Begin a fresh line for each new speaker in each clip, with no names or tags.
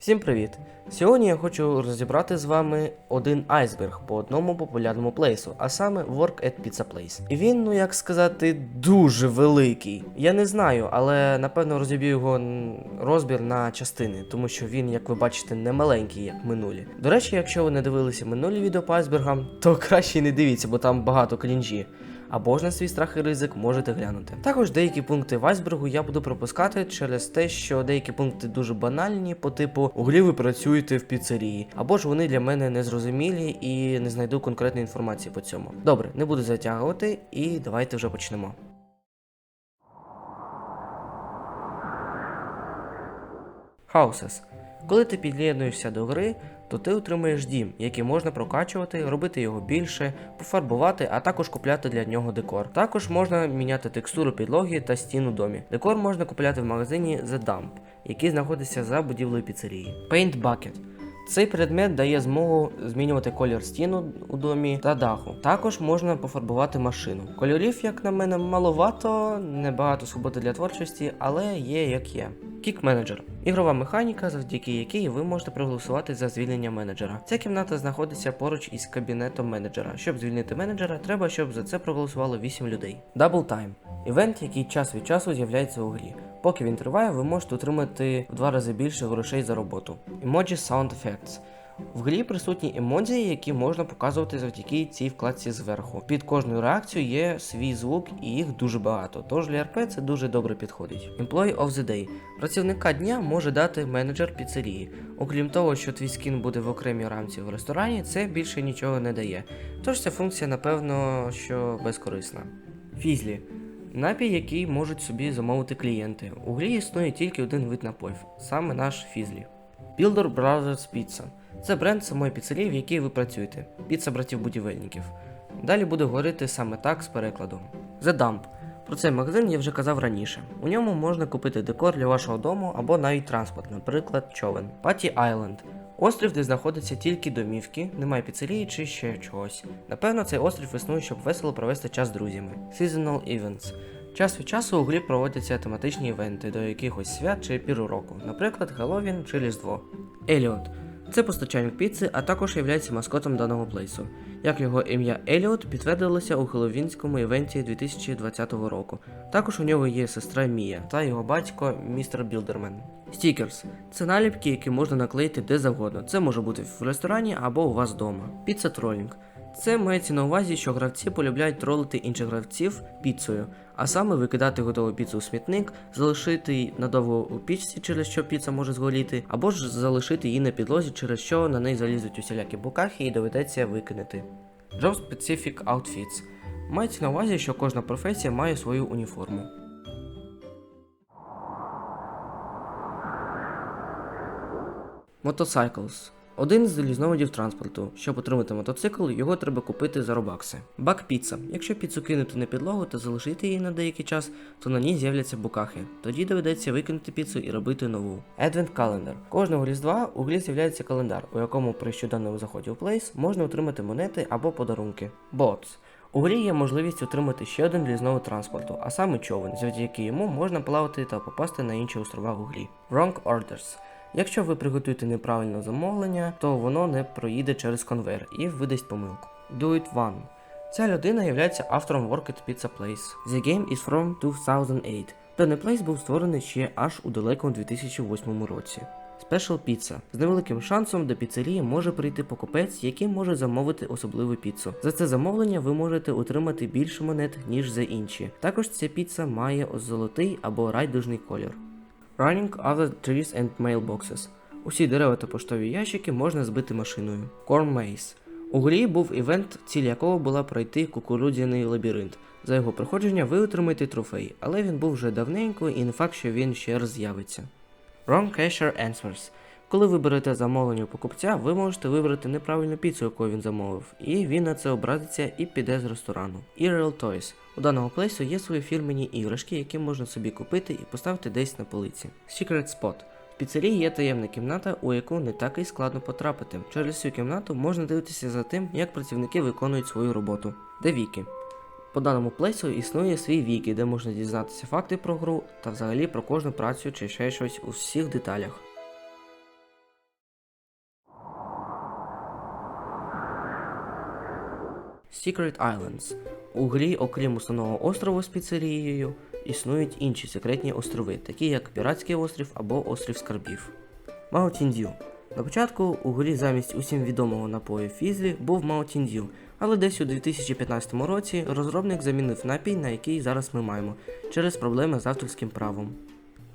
Всім привіт! Сьогодні я хочу розібрати з вами один айсберг по одному популярному плейсу, а саме Work at Pizza Place. І він, ну як сказати, дуже великий. Я не знаю, але напевно розіб'ю його розбір на частини, тому що він, як ви бачите, не маленький, як минулі. До речі, якщо ви не дивилися минулі відео по айсбергам, то краще не дивіться, бо там багато клінжі або ж на свій страх і ризик можете глянути. Також деякі пункти в айсбергу я буду пропускати через те, що деякі пункти дуже банальні, по типу углі ви працюєте в піцерії, або ж вони для мене незрозумілі і не знайду конкретної інформації по цьому. Добре, не буду затягувати, і давайте вже почнемо. Houses. Коли ти під'єднуєшся до гри, то ти отримуєш дім, який можна прокачувати, робити його більше, пофарбувати, а також купляти для нього декор. Також можна міняти текстуру підлоги та стін у домі. Декор можна купляти в магазині The Dump, який знаходиться за будівлею піцерії. Paint Bucket. Цей предмет дає змогу змінювати колір стіну у домі та даху. Також можна пофарбувати машину. Кольорів, як на мене, маловато, небагато свободи для творчості, але є як є. Кік менеджер ігрова механіка, завдяки якій ви можете проголосувати за звільнення менеджера. Ця кімната знаходиться поруч із кабінетом менеджера. Щоб звільнити менеджера, треба, щоб за це проголосувало 8 людей. Double Time івент, який час від часу з'являється у грі. Поки він триває, ви можете отримати в два рази більше грошей за роботу. Emoji Sound Effects. В грі присутні емодзі, які можна показувати завдяки цій вкладці зверху. Під кожною реакцією є свій звук, і їх дуже багато. Тож для РП це дуже добре підходить. Employee of the Day. Працівника дня може дати менеджер піцерії. Окрім того, що твій скін буде в окремій рамці в ресторані, це більше нічого не дає. Тож ця функція, напевно, що безкорисна. Фізлі. Напій, який можуть собі замовити клієнти. У грі існує тільки один вид напоїв, саме наш фізлі. Builder Brothers Pizza. Це бренд самої піцерії, в якій ви працюєте. Піца братів-будівельників. Далі буду говорити саме так з перекладом. The Dump. Про цей магазин я вже казав раніше. У ньому можна купити декор для вашого дому або навіть транспорт, наприклад, човен. Patty Island. Острів, де знаходяться тільки домівки, немає піцерії чи ще чогось. Напевно, цей острів існує, щоб весело провести час з друзями. Seasonal Events. Час від часу у грі проводяться тематичні івенти до якихось свят чи пір року, наприклад, Хеллоуін чи Різдво. Еліот. Це постачальник піци, а також є маскотом даного плейсу. Як його ім'я Еліот підтвердилося у Хеловінському івенті 2020 року. Також у нього є сестра Мія та його батько містер Білдермен. Стікерс це наліпки, які можна наклеїти де завгодно. Це може бути в ресторані або у вас вдома. Піца тролінг. Це мається на увазі, що гравці полюбляють тролити інших гравців піцею, а саме викидати готову піцу у смітник, залишити її надовго у пічці, через що піца може згоріти, або ж залишити її на підлозі, через що на неї залізуть усілякі букахи і доведеться викинути. Job Specific Outfits. Мається на увазі, що кожна професія має свою уніформу. Motorcycles. Один з різновидів транспорту. Щоб отримати мотоцикл, його треба купити за робакси. Бак піца. Якщо піцу кинути на підлогу та залишити її на деякий час, то на ній з'являться букахи. Тоді доведеться викинути піцу і робити нову. Advent Calendar. Кожного різдва у грі з'являється календар, у якому при щоденному заході у плейс можна отримати монети або подарунки. Bots. У грі є можливість отримати ще один різновид транспорту, а саме човен, завдяки йому можна плавати та попасти на інші острова у грі. Wrong Orders. Якщо ви приготуєте неправильне замовлення, то воно не проїде через конвейер і видасть помилку. Do it one. Ця людина є автором Work at Pizza Place. The game is from 2008. Даний плейс був створений ще аж у далекому 2008 році. Special Pizza. З невеликим шансом до піцерії може прийти покупець, який може замовити особливу піцу. За це замовлення ви можете отримати більше монет, ніж за інші. Також ця піца має золотий або райдужний колір. Running other trees and mailboxes. Усі дерева та поштові ящики можна збити машиною. Corn Maze. У грі був івент, ціль якого була пройти кукурудзяний лабіринт. За його проходження ви отримаєте трофей, але він був вже давненько і не факт, що він ще раз з'явиться. Wrong Cashier Answers. Коли ви берете замовлення у покупця, ви можете вибрати неправильну піцу, яку він замовив, і він на це образиться і піде з ресторану. Irreal Toys. У даного плейсу є свої фірмені іграшки, які можна собі купити і поставити десь на полиці. Secret Spot. Піцерії є таємна кімната, у яку не так і складно потрапити. Через цю кімнату можна дивитися за тим, як працівники виконують свою роботу. Де віки? По даному плейсу існує свій віки, де можна дізнатися факти про гру та взагалі про кожну працю чи ще щось у всіх деталях. Secret Islands. У грі, окрім основного острову з піцерією, існують інші секретні острови, такі як Піратський острів або Острів Скарбів. Mountain Dew. На початку у грі замість усім відомого напою Фізлі був Mountain Dew, але десь у 2015 році розробник замінив напій, на який зараз ми маємо, через проблеми з авторським правом.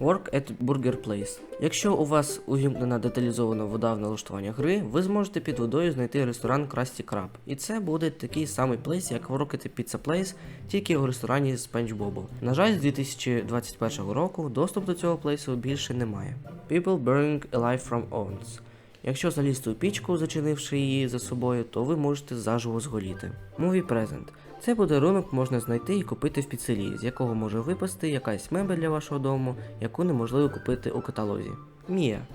Work at Burger Place. Якщо у вас увімкнена деталізована вода в налаштуванні гри, ви зможете під водою знайти ресторан Krusty Krab. І це буде такий самий плейс, як Work at Pizza Place, тільки у ресторані SpongeBob. На жаль, з 2021 року доступ до цього плейсу більше немає. People Burning Alive from Ovens. Якщо залізти у пічку, зачинивши її за собою, то ви можете заживо згоріти. Movie Present. Цей подарунок можна знайти і купити в піцерії, з якого може випасти якась мебель для вашого дому, яку неможливо купити у каталозі. Мія.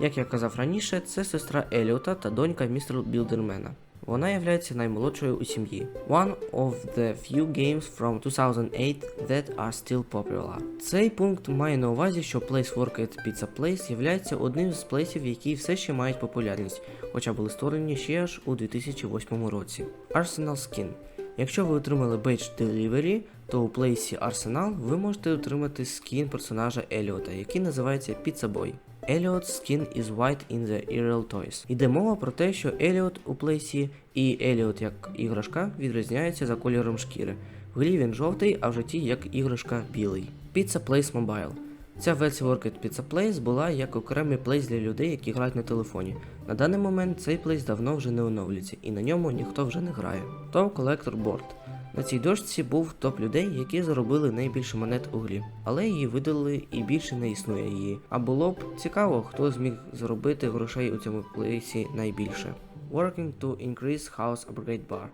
Як я казав раніше, це сестра Еліота та донька містера Білдермена. Вона є наймолодшою у сім'ї. One of the few games from 2008 that are still popular. Цей пункт має на увазі, що Place Work at Pizza Place є одним з плейсів, які все ще мають популярність, хоча були створені ще аж у 2008 році. Arsenal Skin. Якщо ви отримали бейдж Delivery, то у плейсі Arsenal ви можете отримати скін персонажа Еліота, який називається Boy. Elliot's skin is white in the Irreal Toys. Іде мова про те, що Еліот у плейсі і Еліот як іграшка відрізняються за кольором шкіри. В грі він жовтий, а в житті як іграшка білий. Pizza Place Mobile. Ця версія at Pizza Place була як окремий плейс для людей, які грають на телефоні. На даний момент цей плейс давно вже не оновлюється, і на ньому ніхто вже не грає. Top Collector Board. На цій дошці був топ людей, які заробили найбільше монет у грі, але її видалили і більше не існує її. А було б цікаво, хто зміг заробити грошей у цьому плейсі найбільше. Working to increase house upgrade bar.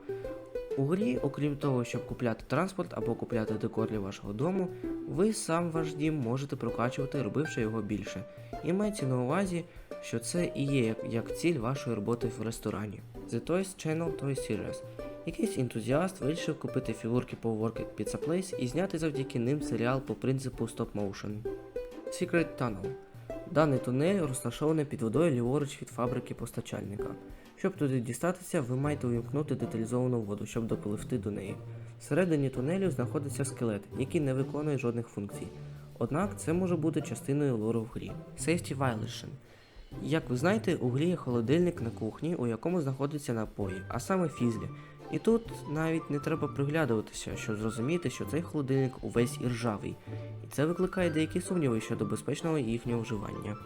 У грі, окрім того, щоб купляти транспорт або купляти декор для вашого дому, ви сам ваш дім можете прокачувати, робивши його більше. І мається на увазі, що це і є як, як ціль вашої роботи в ресторані. The Toys Channel Toy Series. Якийсь ентузіаст вирішив купити фігурки по Work at Pizza Place і зняти завдяки ним серіал по принципу Stop Motion. Secret Tunnel. Даний тунель розташований під водою ліворуч від фабрики постачальника. Щоб туди дістатися, ви маєте увімкнути деталізовану воду, щоб допливти до неї. Всередині тунелю знаходиться скелет, який не виконує жодних функцій. Однак це може бути частиною лору в грі. Safety Violation. Як ви знаєте, у грі є холодильник на кухні, у якому знаходяться напої, а саме фізлі. І тут навіть не треба приглядуватися, щоб зрозуміти, що цей холодильник увесь іржавий, і це викликає деякі сумніви щодо безпечного їхнього вживання.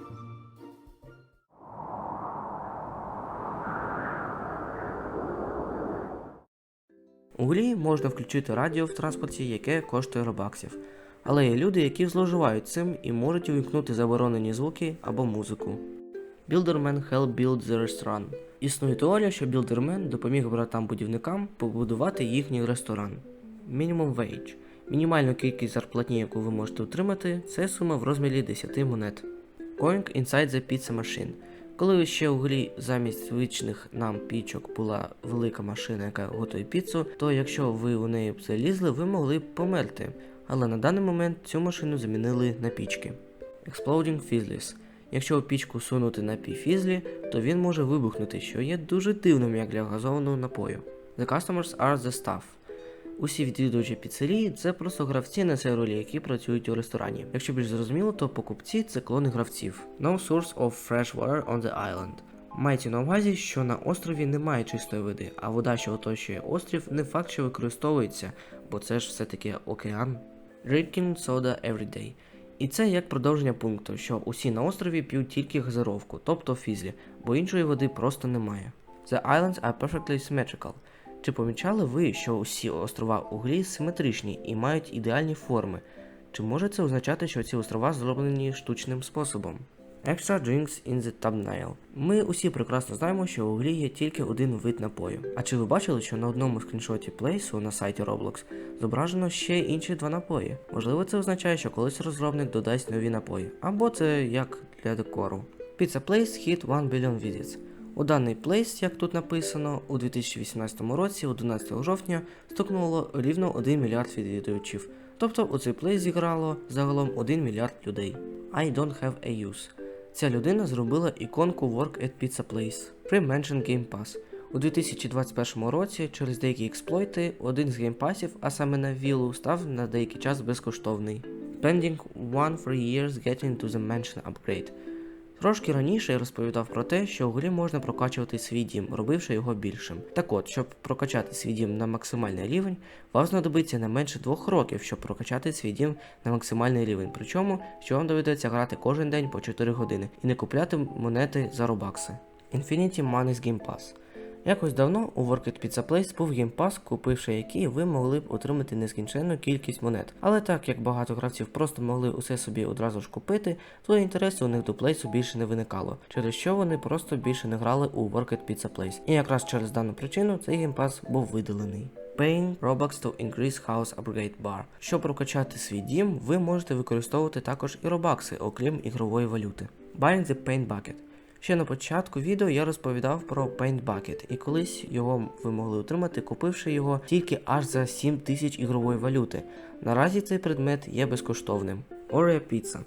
У грі можна включити радіо в транспорті, яке коштує робаксів. Але є люди, які зловживають цим і можуть увімкнути заборонені звуки або музику. Builderman Help Build the Restaurant. Існує теорія, що Builderman допоміг братам-будівникам побудувати їхній ресторан. Minimum Wage. Мінімальну кількість зарплатні, яку ви можете отримати, це сума в розмірі 10 монет. Going Inside the Pizza Machine. Коли ще у грі замість звичних нам пічок була велика машина, яка готує піцу, то якщо ви у неї залізли, ви могли б померти. Але на даний момент цю машину замінили на пічки. Exploding Fizzlies. Якщо пічку сунути напій фізлі, то він може вибухнути, що є дуже дивним як для газованого напою. The customers are the staff. Усі відвідувачі піцерії це просто гравці на цій ролі, які працюють у ресторані. Якщо більш зрозуміло, то покупці це клони гравців. No source of fresh water on the island. Мається на увазі, що на острові немає чистої води, а вода, що оточує острів, не факт, що використовується, бо це ж все-таки океан. Drinking soda every day. І це як продовження пункту, що усі на острові п'ють тільки газировку, тобто фізлі, бо іншої води просто немає. The islands are perfectly symmetrical. Чи помічали ви, що усі острова у грі симетричні і мають ідеальні форми? Чи може це означати, що ці острова зроблені штучним способом? Extra drinks in the thumbnail. Ми усі прекрасно знаємо, що у грі є тільки один вид напою. А чи ви бачили, що на одному скріншоті плейсу на сайті Roblox зображено ще інші два напої? Можливо, це означає, що колись розробник додасть нові напої, або це як для декору. Pizza Place hit 1 billion visits. У даний плейс, як тут написано, у 2018 році, 11 жовтня, стукнуло рівно 1 мільярд відвідувачів. Тобто у цей плейс зіграло загалом 1 мільярд людей. I don't have a use. Ця людина зробила іконку Work at Pizza Place. Pre-mention Game Pass. У 2021 році через деякі експлойти один з геймпасів, а саме на вілу, став на деякий час безкоштовний. Spending one free years getting to the mansion upgrade. Трошки раніше я розповідав про те, що у грі можна прокачувати свій дім, робивши його більшим. Так от, щоб прокачати свій дім на максимальний рівень, вам знадобиться не менше двох років, щоб прокачати свій дім на максимальний рівень. Причому, що вам доведеться грати кожен день по 4 години і не купляти монети за робакси. Infinity Money's Game Pass. Якось давно у Worked Pizza Place був геймпас, купивши який ви могли б отримати нескінченну кількість монет. Але так як багато гравців просто могли усе собі одразу ж купити, то інтересу у них до плейсу більше не виникало, через що вони просто більше не грали у Worked Pizza Place. І якраз через дану причину цей геймпас був видалений. Paying Robux to Increase House Upgrade Bar. Щоб прокачати свій дім, ви можете використовувати також і робакси, окрім ігрової валюти. Buying the Paint Bucket. Ще на початку відео я розповідав про Paint Bucket, і колись його ви могли отримати, купивши його тільки аж за 7 тисяч ігрової валюти. Наразі цей предмет є безкоштовним. Oreo Pizza.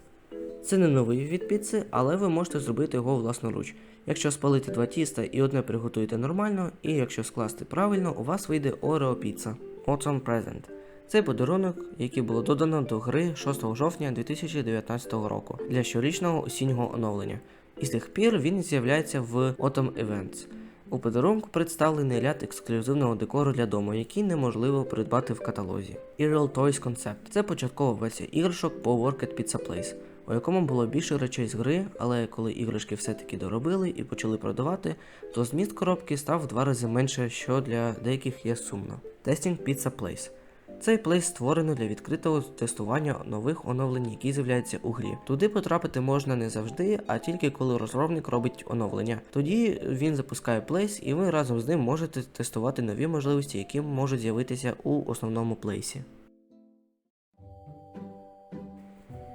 Це не новий від піци, але ви можете зробити його власноруч. Якщо спалити два тіста і одне приготуєте нормально, і якщо скласти правильно, у вас вийде Oreo Pizza. Autumn Present. Це подарунок, який було додано до гри 6 жовтня 2019 року для щорічного осіннього оновлення. І з тих пір він з'являється в Autumn Events. У подарунку представлений ряд ексклюзивного декору для дому, який неможливо придбати в каталозі. Earl Toys Concept це початкова версія іграшок по Worked Pizza Place, у якому було більше речей з гри, але коли іграшки все-таки доробили і почали продавати, то зміст коробки став в два рази менше, що для деяких є сумно. Testing Pizza Place цей плейс створено для відкритого тестування нових оновлень, які з'являються у грі. Туди потрапити можна не завжди, а тільки коли розробник робить оновлення. Тоді він запускає плейс, і ви разом з ним можете тестувати нові можливості, які можуть з'явитися у основному плейсі.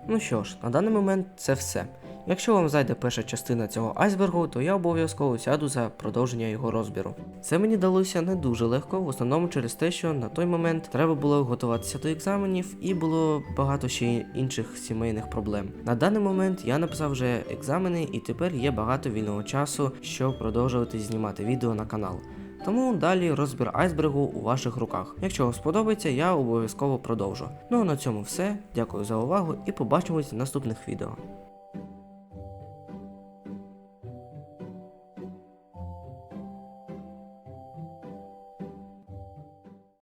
Ну що ж, на даний момент це все. Якщо вам зайде перша частина цього айсбергу, то я обов'язково сяду за продовження його розбіру. Це мені далося не дуже легко, в основному через те, що на той момент треба було готуватися до екзаменів і було багато ще інших сімейних проблем. На даний момент я написав вже екзамени, і тепер є багато вільного часу, щоб продовжувати знімати відео на канал. Тому далі розбір айсбергу у ваших руках. Якщо вам сподобається, я обов'язково продовжу. Ну а на цьому все. Дякую за увагу і побачимось в наступних відео.